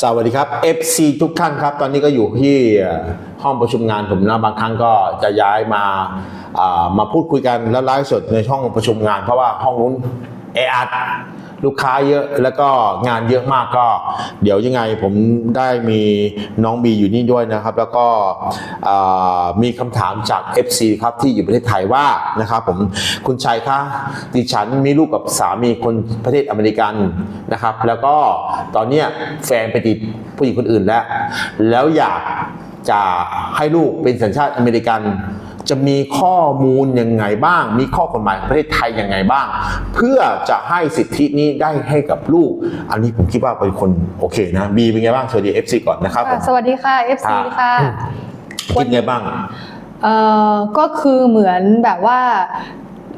สวัสดีครับ FC ทุกท่านครับ ตอนนี้ก็อยู่ที่ห้องประชุมงานผมนะบางครั้งก็จะย้ายมาามาพูดคุยกันแล้วไลฟ์สดในห้องประชุมงาน เพราะว่าห้องนู้นแออัด ลูกค้าเยอะแล้วก็งานเยอะมากก็ เดี๋ยวยังไงผมได้มีน้องบีอยู่นี่ด้วยนะครับ แล้วก็มีคำถามจาก FC ครับที่อยู่ประเทศไทยว่านะครับผมคุณชัยคะดิฉันมีลูกกับสามีคนประเทศอเมริกันนะครับ แล้วก็ตอนเนี้ยแฟนไปติดผู้หญิงคนอื่นแล้ว แล้วอยากจะให้ลูกเป็นสัญชาติอเมริกัน จะมีข้อมูลยังไงบ้าง มีข้อกฎหมายของประเทศไทยยังไงบ้าง เพื่อจะให้สิทธินี้ได้ให้กับลูก อันนี้ผมคิดว่าเป็นคนโอเคนะบีเป็นไงบ้างสวัสดี FC ก่อนนะครับผมค่ะสวัสดีค่ะ FC อ่าค่ะคิดไงบ้างเอ่อก็คือเหมือนแบบว่า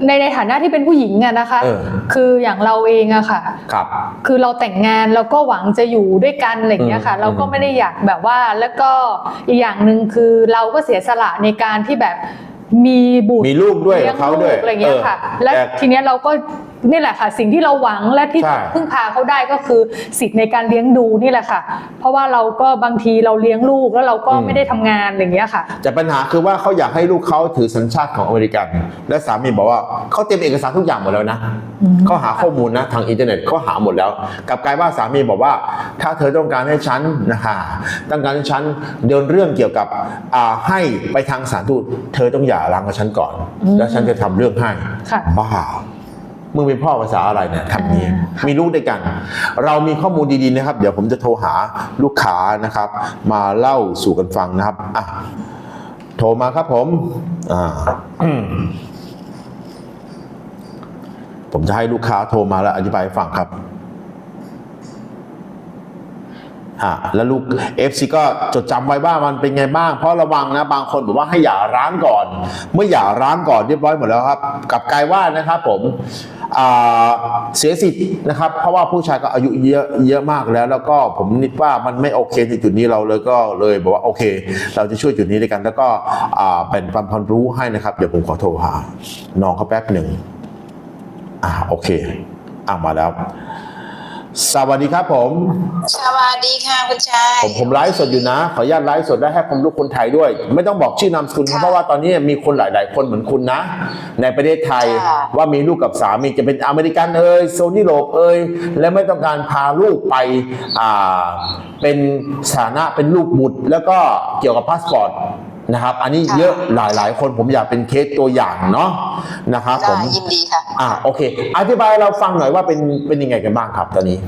ในในฐานะที่เป็นผู้หญิงอะนะคะเออคืออย่างเราเองอะค่ะครับคือเราแต่งงานเราก็หวังจะอยู่ด้วยกันอะไรอย่างเงี้ยค่ะอืมเราก็ไม่ได้อยากแบบว่าแล้วก็อีกอย่างหนึ่งคือเราก็เสียสละในการที่แบบ มีบุตรมีลูกด้วยกับเขาด้วยลี้งลูกอะไรอย่างเงี้ยค่ะเออและแต่ทีเนี้ยเราก็ นี่แหละค่ะ สิ่งที่เราหวังและที่ใช่ พึ่งพาเขาได้ก็คือสิทธิ์ในการเลี้ยงดูนี่แหละค่ะ เพราะว่าเราก็บางทีเราเลี้ยงลูกแล้วเราก็ไม่ได้ทำงานอะไรอย่างเงี้ยค่ะ แต่ปัญหาคือว่าเขาอยากให้ลูกเขาถือสัญชาติของอเมริกัน และสามีบอกว่าเขาเตรียมเอกสารทุกอย่างหมดแล้วนะอืมเขาหาข้อมูลนะทางอินเทอร์เน็ตเขาหาหมดแล้วกลับกลายว่าสามีบอกว่า ถ้าเธอต้องการให้ฉันนะคะต้องการให้ฉันเดินเรื่องเกี่ยวกับอ่าให้ไปทางสถารทูตเธอต้องหย่าร้างกับฉันก่อนอืมแล้วฉันจะทำเรื่องให้ค่ะ บ้า มึงเป็นพ่อภาษาอะไรเนี่ยทำนี้อ่ามีลูกด้วยกัน เรามีข้อมูลดีๆนะครับ เดี๋ยวผมจะโทรหาลูกค้านะครับ มาเล่าสู่กันฟังนะครับอะโทรมาครับผมอ่าอืมผมจะให้ลูกค้าโทรมาแล้วอธิบายให้ฟังครับ อ่าแล้วลูก FC ก็จดจำไว้ว่ามันเป็นไงบ้าง เพราะระวังนะบางคนบอกว่าให้หย่าร้างก่อน เมื่อหย่าร้างก่อนเรียบร้อยหมดแล้วครับกลับกลายว่านะครับผมเสียสิทธิ์นะครับ เพราะว่าผู้ชายก็อายุเยอะเยอะมากแล้ว แล้วก็ผมนิดว่ามันไม่โอเคในจุดนี้เราเลยก็เลยบอกว่าโอเค เราจะช่วยจุดนี้ด้วยกัน แล้วก็เป็นความรู้ให้นะครับ เดี๋ยวผมขอโทรหาน้องเขาแป๊บหนึ่งอ่าโอเค อ่ามาแล้ว สวัสดีครับผม สวัสดีค่ะคุณชายผมผมไลฟ์สดอยู่นะ ขออนุญาตไลฟ์สดได้ให้ความรู้คนไทยด้วย ไม่ต้องบอกชื่อนามสกุลครับค่ะเพราะว่าตอนนี้มีคนหลาย ๆ คนเหมือนคุณนะ ในประเทศไทยค่ะว่ามีลูกกับสามีจะเป็นอเมริกันเอ่ยโซนยุโรปเอ่ยและไม่ต้องการพาลูกไปอ่าเป็นสถานะเป็นลูกบุตร แล้วก็เกี่ยวกับพาสปอร์ต นะครับ อันนี้เยอะหลายๆคนผมอยากเป็นเคสตัวอย่างเนาะนะครับผได้มยินดีค่ะอ่าโอเค อธิบายให้เราฟังหน่อยว่าเป็นเป็นยังไงกันบ้างครับตอนนี้